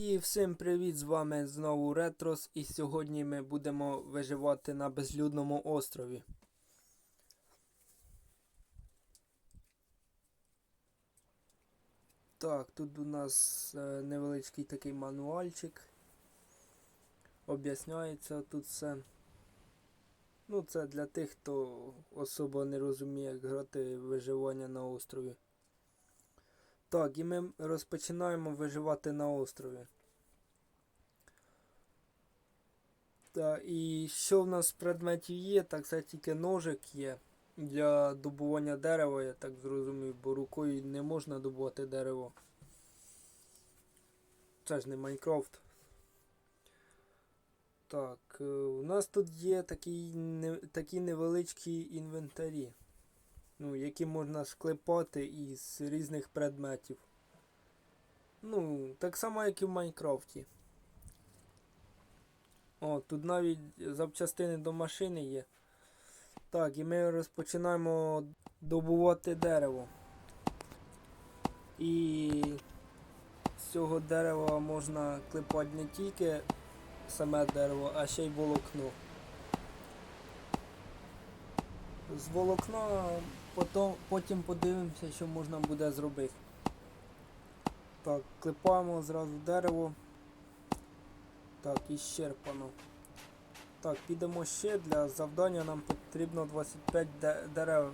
І всім привіт! З вами знову Ретрос, і сьогодні ми будемо виживати на безлюдному острові. Так, тут у нас е, невеличкий такий мануальчик. Об'ясняється тут все. Ну, це для тих, хто особо не розуміє, як грати виживання на острові. Так, і ми розпочинаємо виживати на острові. Так, і що в нас з предметів є, так це тільки ножик є для добування дерева, я так зрозумів, бо рукою не можна добувати дерево. Це ж не Майнкрафт. Так, е, у нас тут є такі, не, такі невеличкі інвентарі, ну, які можна склепати із різних предметів. Ну, так само, як і в Майнкрафті. О, тут навіть запчастини до машини є. Так, і ми розпочинаємо добувати дерево. І з цього дерева можна клепати не тільки саме дерево, а ще й волокно. З волокна потім, потім подивимося, що можна буде зробити. Так, клепаємо зразу дерево. Так, іщерпано. Так, підемо ще для завдання нам потрібно 25 де- дерев.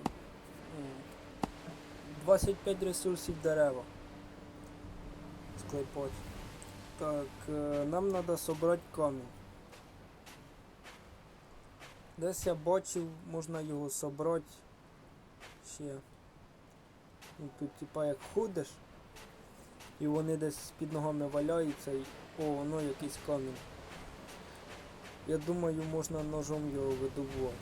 25 ресурсів дерева. Склепати. Так, е, нам треба зібрати камінь. Десь я бачив, можна його зібрати ще. Ну, тут типа як ходиш, і вони десь під ногами валяються і... О, воно якийсь камінь. Я думаю, можна ножом його видобувати.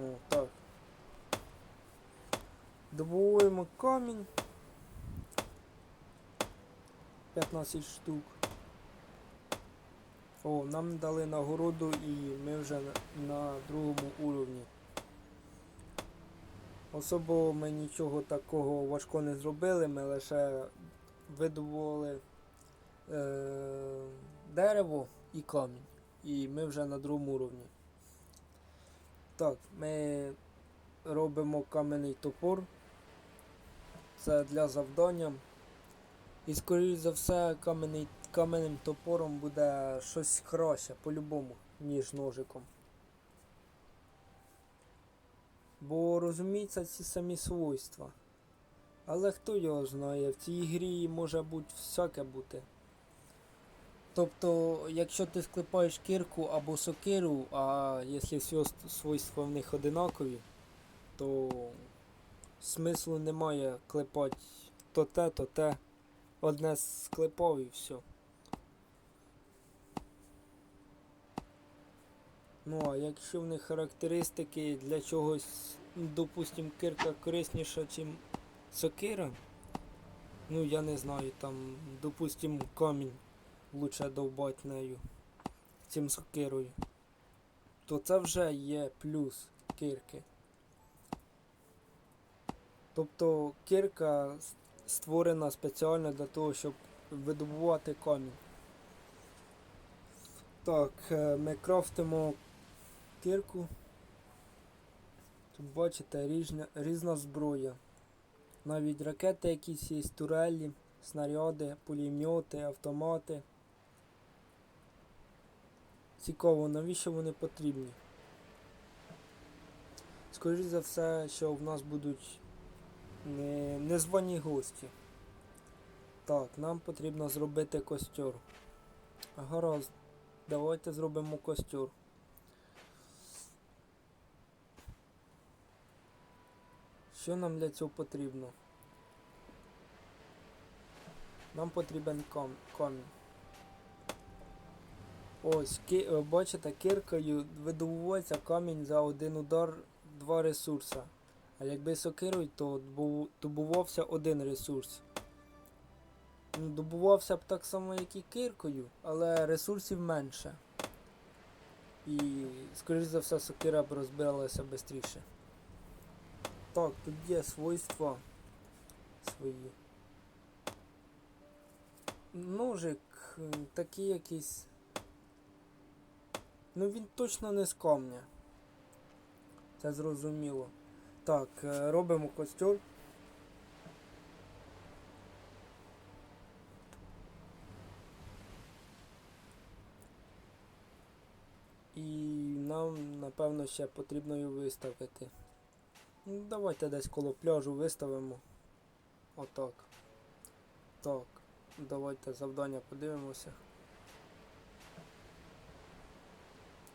О, так. Добуваємо камінь. 15 штук. О, нам дали нагороду і ми вже на, другому уровні. Особо ми нічого такого важкого не зробили, ми лише видобували е, дерево і камінь. І ми вже на другому уровні. Так, ми робимо кам'яний топор. Це для завдання. І скоріш за все кам'яний, кам'яним топором буде щось краще по-любому, ніж ножиком. Бо розуміється ці самі свойства. Але хто його знає, в цій грі може бути всяке бути. Тобто, якщо ти склепаєш кирку або сокиру, а якщо всі свойства в них одинакові, то смислу немає клепати то те, то те. Одне склепав і все. Ну а якщо в них характеристики для чогось, ну, допустим, кирка корисніша, ніж сокира, ну я не знаю, там, допустим, камінь лучше довбати нею, цим сокирою, то це вже є плюс кирки. Тобто кирка створена спеціально для того, щоб видобувати камінь. Так, е, ми крафтимо кирку. Тут бачите різна, різна зброя. Навіть ракети якісь є, турелі, снаряди, пулемети, автомати. Цікаво, навіщо вони потрібні? Скоріше за все, що в нас будуть не, незвані гості. Так, нам потрібно зробити костер. Гаразд, давайте зробимо костер. Що нам для цього потрібно? Нам потрібен камінь. Ось, ки бачите, киркою видобувається камінь за один удар два ресурси. А якби сокирою, то добувався один ресурс. Ну, Добувався б так само, як і киркою, але ресурсів менше. І, скоріш за все, сокира б розбиралася швидше. Так, тут є свойства свої. Ножик е, такий якийсь. Ну він точно не з камня. Це зрозуміло. Так, е, робимо костюр. І нам, напевно, ще потрібно її виставити. Ну, давайте десь коло пляжу виставимо. Отак. Так. Давайте завдання подивимося.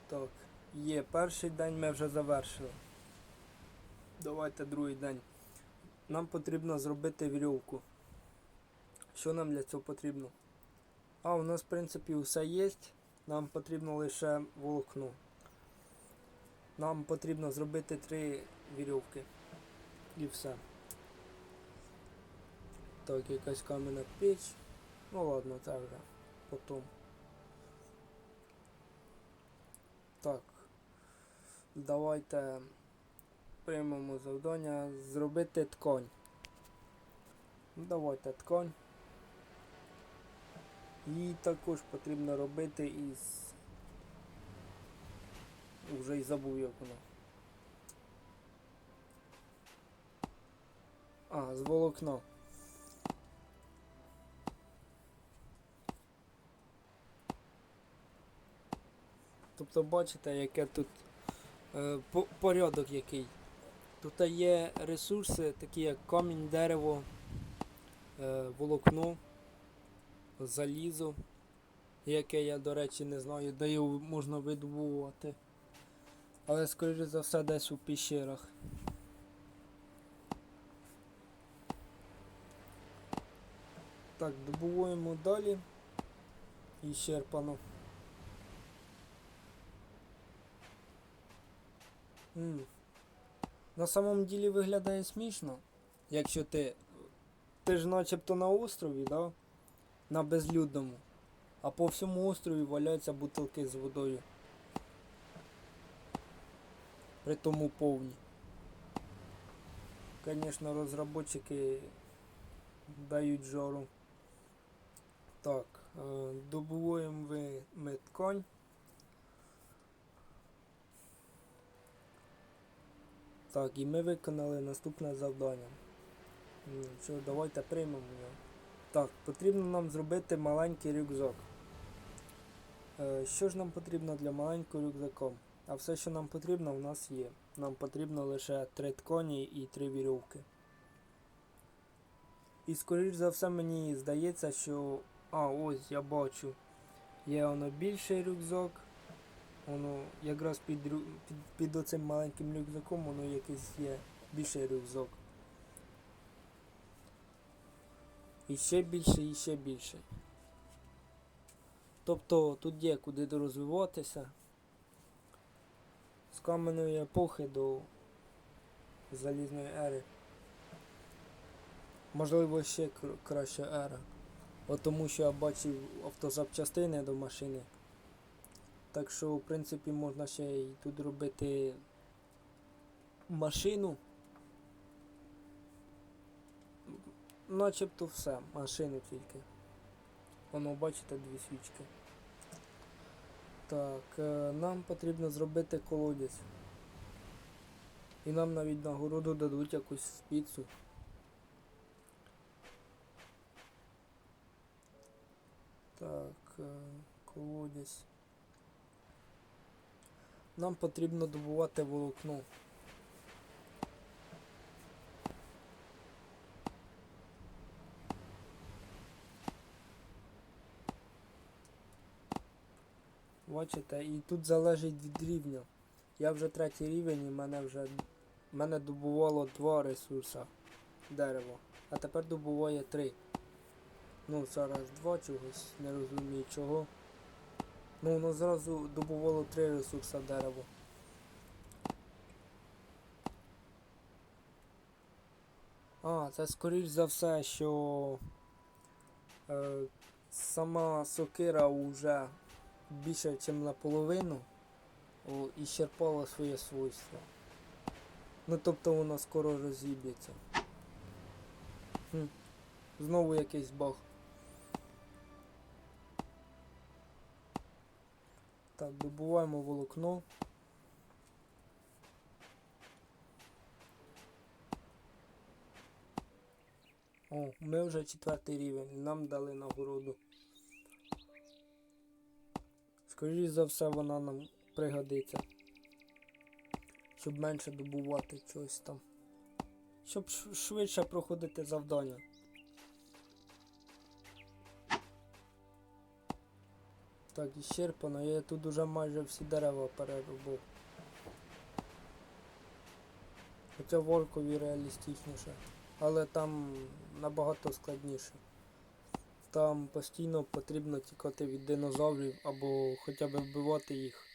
Так, є перший день ми вже завершили. Давайте другий день. Нам потрібно зробити вірьовку. Що нам для цього потрібно? А, у нас в принципі все є. Нам потрібно лише волокно. Нам потрібно зробити три вірьовки. І все. Так, якась кам'яна піч. Ну ладно, це вже потім. Так. Давайте приймемо завдання зробити ткань. Ну, Давайте ткань. Її також потрібно робити із. Уже й забув як воно. А, з волокна. Тобто бачите, яке тут е, порядок який. Тут є ресурси, такі як камінь, дерево, е, волокно, залізо, яке я, до речі, не знаю, де його можна видобувати. Але, скоріше за все, десь у піщерах. Так, добуваємо далі. І щерпано. М. На самом ділі виглядає смішно, якщо ти. Ти ж начебто на острові, да? На безлюдному. А по всьому острові валяються бутилки з водою. При тому повні. Звісно, розробники дають жару. Так, е, добуваємо ви- ми. Так, і ми виконали наступне завдання. Що, давайте приймемо його. Так, потрібно нам зробити маленький рюкзак. Е, Що ж нам потрібно для маленького рюкзака? А все, що нам потрібно, у нас є. Нам потрібно лише три ткані і три вірьовки. І скоріш за все мені здається, що. А, ось я бачу. Є воно більший рюкзак. Воно якраз під, під, під оцим маленьким рюкзаком воно якийсь є більший рюкзак. І ще більше, і ще більше. Тобто тут є куди розвиватися. З каменної епохи до залізної ери. Можливо, ще кр- краща ера. От тому що я бачив автозапчастини до машини. Так що, в принципі, можна ще й тут робити машину. Начебто все, машину тільки. Воно, бачите, дві свічки. Так, е, нам потрібно зробити колодязь. І нам навіть нагороду дадуть якусь спіцу. Так, е, колодязь. Нам потрібно добувати волокно. Бачите, і тут залежить від рівня. Я вже третій рівень і мене вже мене добувало два ресурси дерево. А тепер добуває три. Ну, зараз два чогось, не розумію чого. Ну, воно зразу добувало три ресурси дерево. А, це скоріш за все, що е, сама сокира вже більше, ніж наполовину о, іщерпала своє свойство. Ну тобто вона скоро розіб'ється. Хм. Знову якийсь баг. Так, добуваємо волокно. О, ми вже четвертий рівень, нам дали нагороду. Скоріше за все, вона нам пригодиться. Щоб менше добувати чогось там. Щоб швидше проходити завдання. Так, іщерпано, я тут уже майже всі дерева переробив. Хоча в Оркові реалістичніше, але там набагато складніше. Там постійно потрібно тікати від динозаврів або хоча б вбивати їх.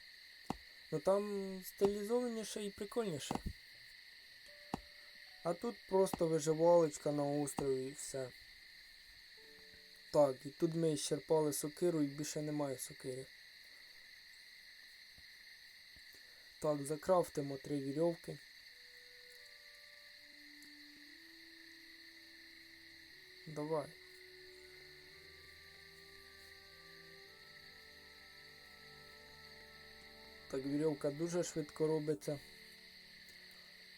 Ну там стилізованіше і прикольніше. А тут просто виживалочка на острові і все. Так, і тут ми щерпали сокиру і більше немає сокири. Так, закрафтимо три вірьовки. Давай. Так, вірьовка дуже швидко робиться.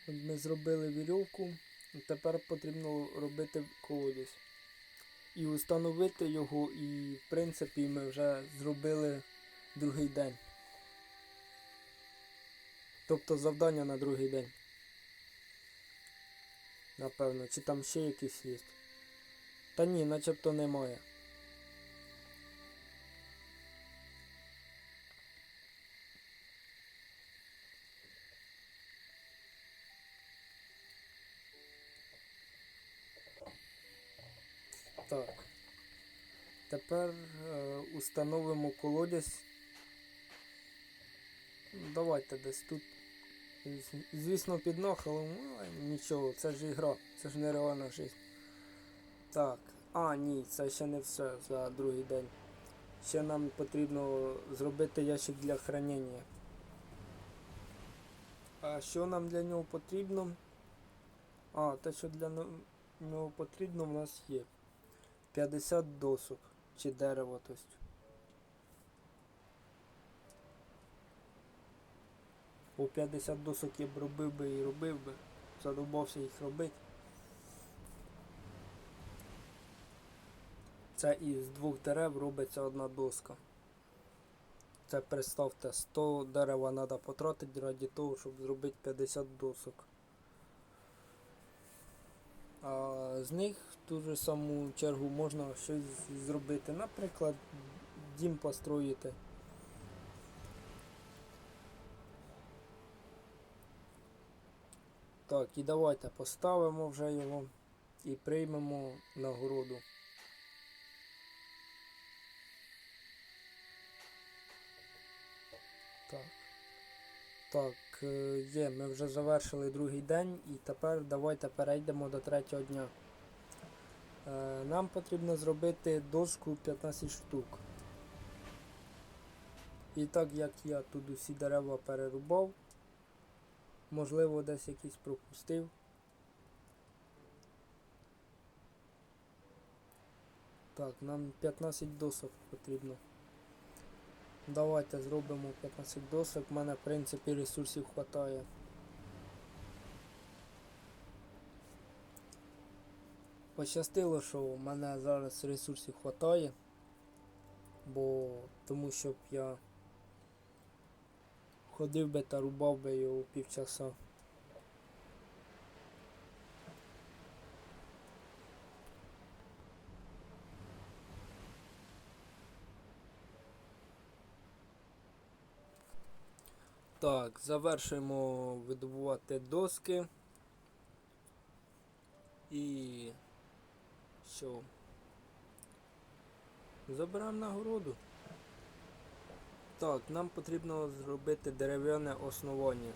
От Ми зробили вірьовку, тепер потрібно робити колодязь. І установити його, і в принципі ми вже зробили другий день. Тобто завдання на другий день. Напевно, чи там ще якісь є. Та ні, начебто немає. Так. Тепер е, установимо колодязь. Давайте десь тут. Звісно, під ну, але нічого, це ж ігра, це ж нереальна життя. Так, а ні, це ще не все за другий день. Ще нам потрібно зробити ящик для хранення. А що нам для нього потрібно? А, те, що для нього потрібно, в нас є 50 досок чи дерева, тобто. По 50 досок я б робив би і робив би. Задовбався їх робити. Це із двох дерев робиться одна доска. Це представте, 100 дерева треба потратити раді того, щоб зробити 50 досок. А з них в ту ж саму чергу можна щось зробити. Наприклад, дім построїти. Так, і давайте поставимо вже його і приймемо нагороду. Так. Так, е, є, ми вже завершили другий день і тепер давайте перейдемо до третього дня. Е, Нам потрібно зробити дошку 15 штук. І так як я тут усі дерева перерубав, можливо десь якісь пропустив. Так, нам 15 досок потрібно. Давайте зробимо 15 досок. в мене в принципі ресурсів вистачає. Пощастило, що в мене зараз ресурсів вистачає, бо тому щоб я ходив би та рубав би його півчаса. Так, завершуємо видобувати доски. І що? Забираємо нагороду. Так, нам потрібно зробити дерев'яне основання.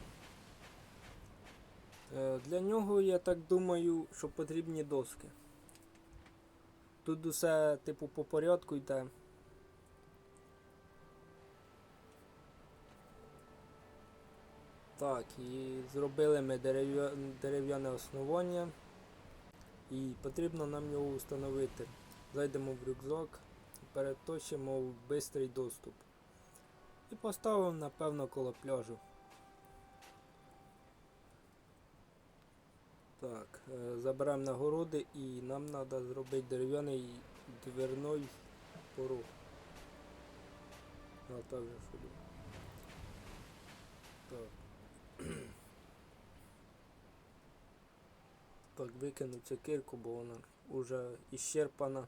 Е, Для нього, я так думаю, що потрібні доски. Тут усе типу по порядку йде. Так, і зробили ми дерев'яне основання. І потрібно нам його встановити. Зайдемо в рюкзак переточимо в бистрий доступ. І поставив, напевно, коло пляжу. Так, е, заберемо нагороди і нам треба зробити дерев'яний дверной порог. А так же що? Так. Так, викину цю бо вона вже іщерпана.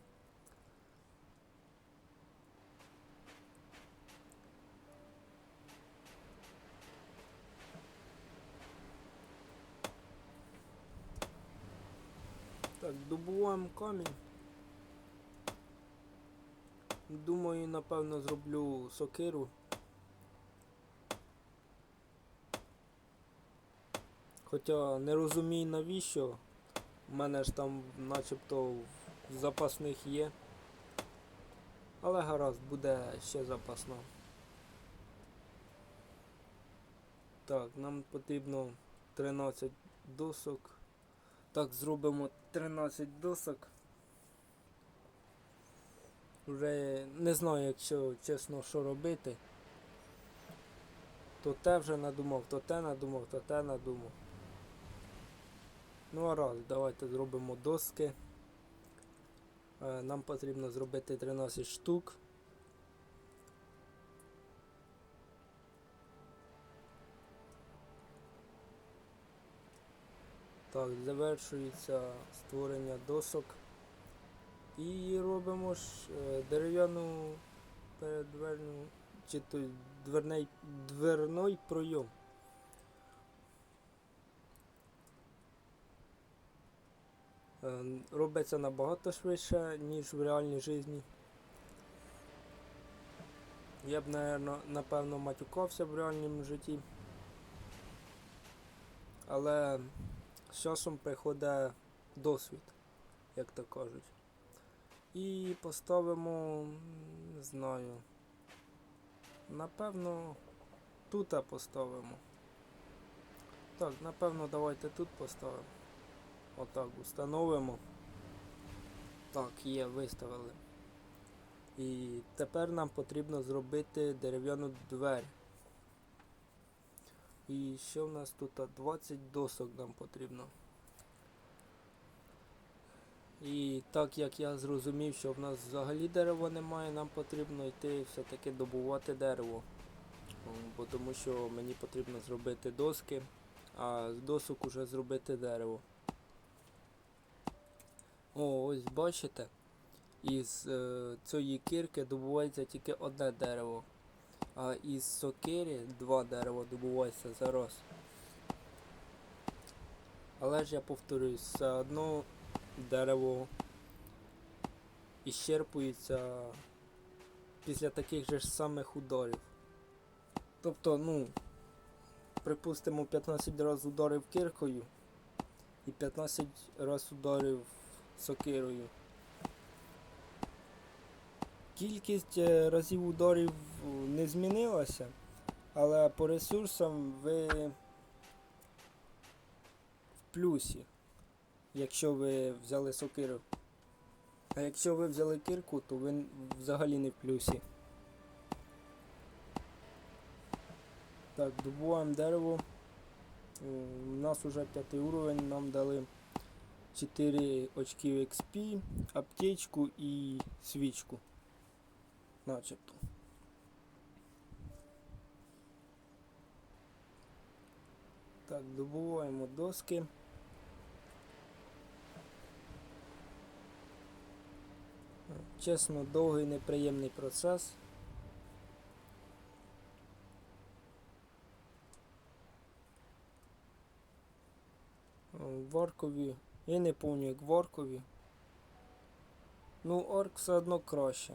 Так, добуваємо камінь. Думаю, напевно, зроблю сокиру. Хоча не розумію навіщо. У мене ж там начебто в запасних є. Але гаразд, буде ще запасно. Так, нам потрібно 13 досок. Так, зробимо 13 досок. Вже не знаю, якщо чесно, що робити. То те вже надумав, то те надумав, то те надумав. Ну а раз, давайте зробимо доски. Е, Нам потрібно зробити 13 штук. Так, завершується створення досок. І робимо ж е, дерев'яну передверну чи той дверний, дверной пройом. Робиться набагато швидше, ніж в реальній житті. Я б, напевно, матюкався в реальному житті. Але з часом приходить досвід, як то кажуть. І поставимо, не знаю. Напевно, тут поставимо. Так, напевно, давайте тут поставимо. Отак установимо. Так, є, виставили. І тепер нам потрібно зробити дерев'яну двері. І що в нас тут? 20 досок нам потрібно. І так як я зрозумів, що в нас взагалі дерева немає, нам потрібно йти все-таки добувати дерево. Бо тому що мені потрібно зробити доски, а з досок уже зробити дерево. О, ось бачите, із е, цієї кірки добувається тільки одне дерево, а із сокири два дерева добувається за раз. Але ж я повторюсь, все одно дерево іщерпується після таких же ж самих ударів. Тобто, ну, припустимо, 15 разів ударив киркою і 15 разів ударив сокирою. Кількість е, разів ударів е, не змінилася, але по ресурсам ви в плюсі, якщо ви взяли сокиру. А якщо ви взяли кирку, то ви взагалі не в плюсі. Так, добуваємо дерево. Е, У нас вже п'ятий уровень, нам дали 4 очків XP, аптечку і свічку. Начебто. Так, добуваємо доски. Чесно, довгий неприємний процес. О, В Оркові. Я не пам'ятаю, як в Оркові. Ну, Орк все одно краще.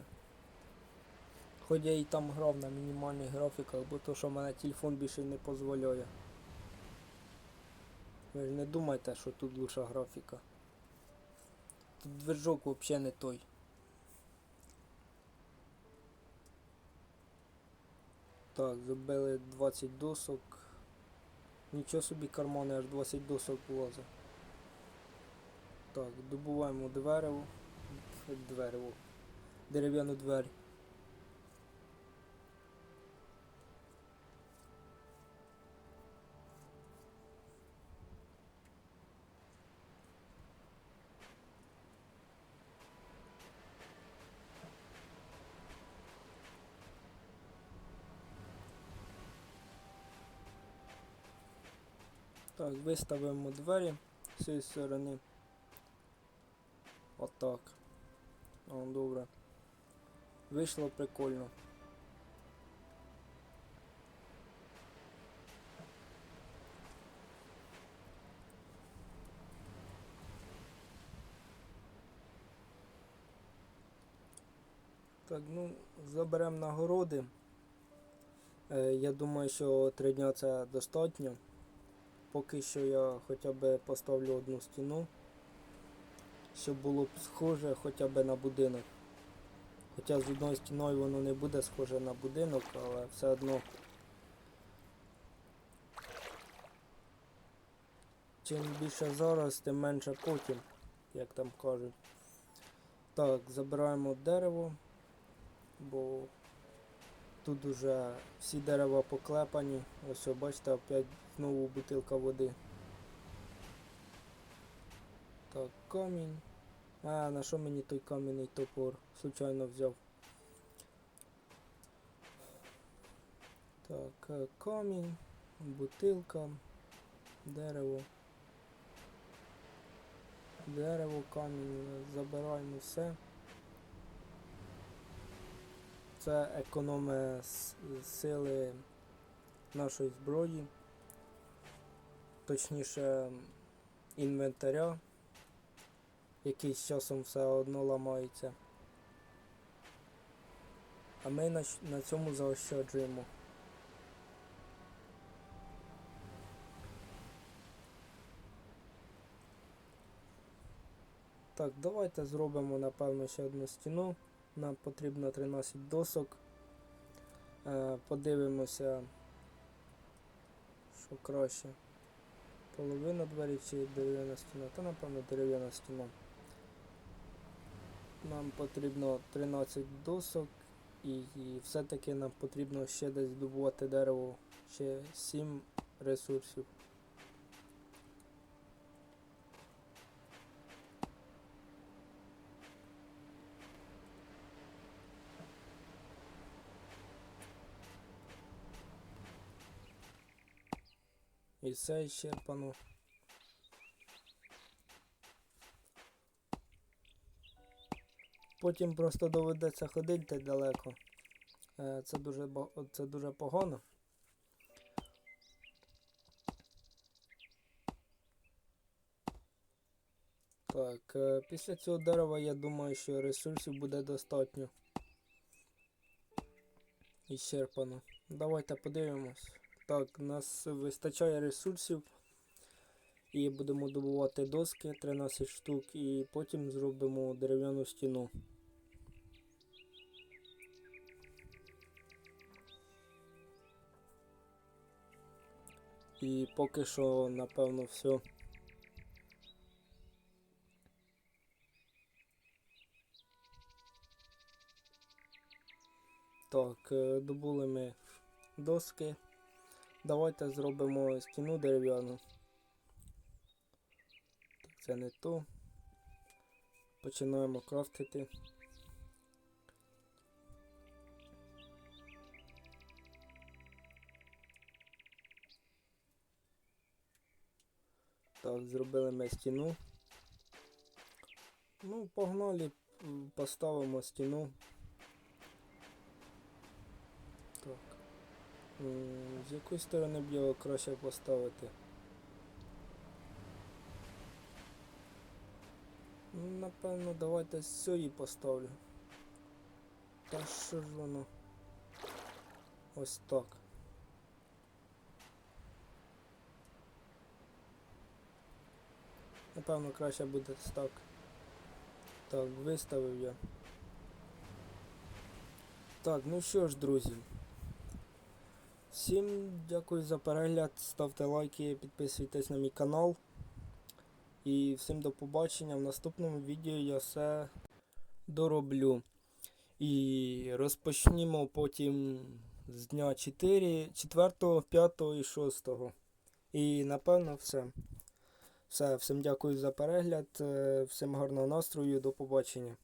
Хоч я і там грав на мінімальних графіках, бо то, що в мене телефон більше не дозволяє. Ви ж не думайте, що тут лучша графіка. Тут движок взагалі не той. Так, забили 20 досок. Нічого собі кармани аж 20 досок влазить. Так, добуваємо дерево. Дерево. Дерев'яну двері. Так, виставимо двері з цієї сторони. Отак. О, добре. Вийшло прикольно. Так, ну, заберемо нагороди. Е, я думаю, що три дня це достатньо. Поки що я хоча б поставлю одну стіну, щоб було б схоже хоча б на будинок. Хоча з одною стіною воно не буде схоже на будинок, але все одно. Чим більше зараз, тим менше потім, як там кажуть. Так, забираємо дерево, бо тут уже всі дерева поклепані. Ось, бачите, опять знову бутилка води. Так, камінь. А, на що мені той кам'яний топор? Случайно взяв. Так, е, камінь, бутилка, дерево. Дерево, камінь, е, забираємо все. Це економить сили нашої зброї, точніше інвентаря, який з часом все одно ламається. А ми на, на цьому заощаджуємо. Так, давайте зробимо напевно ще одну стіну. Нам потрібно 13 досок. Е, подивимося, що краще. Половина двері чи дерев'яна стіна. Та напевно дерев'яна стіна. Нам потрібно 13 досок і, і все-таки нам потрібно ще десь добувати дерево, ще 7 ресурсів. І все ісчерпано. Потім просто доведеться ходити далеко. Е, Це дуже, це дуже погано. Так, е, після цього дерева я думаю, що ресурсів буде достатньо. Іщерпано. Давайте подивимось. Так, у нас вистачає ресурсів. І будемо добувати доски 13 штук і потім зробимо дерев'яну стіну. І поки що, напевно, все. Так, е, добули ми доски. Давайте зробимо стіну дерев'яну. Це не то. Починаємо крафтити. Так, зробили ми стіну. Ну, погнали, поставимо стіну. Так. З якої сторони б його краще поставити? Ну, Напевно, давайте цієї поставлю. Та що ж воно? Ось так. Напевно, краще буде так. Так, виставив я. Так, ну що ж, друзі. Всім дякую за перегляд. Ставте лайки, підписуйтесь на мій канал. І всім до побачення. В наступному відео я все дороблю. І розпочнімо потім з дня 4, 4, 5 і 6. І напевно все. Все, всім дякую за перегляд, е, всім гарного настрою, до побачення.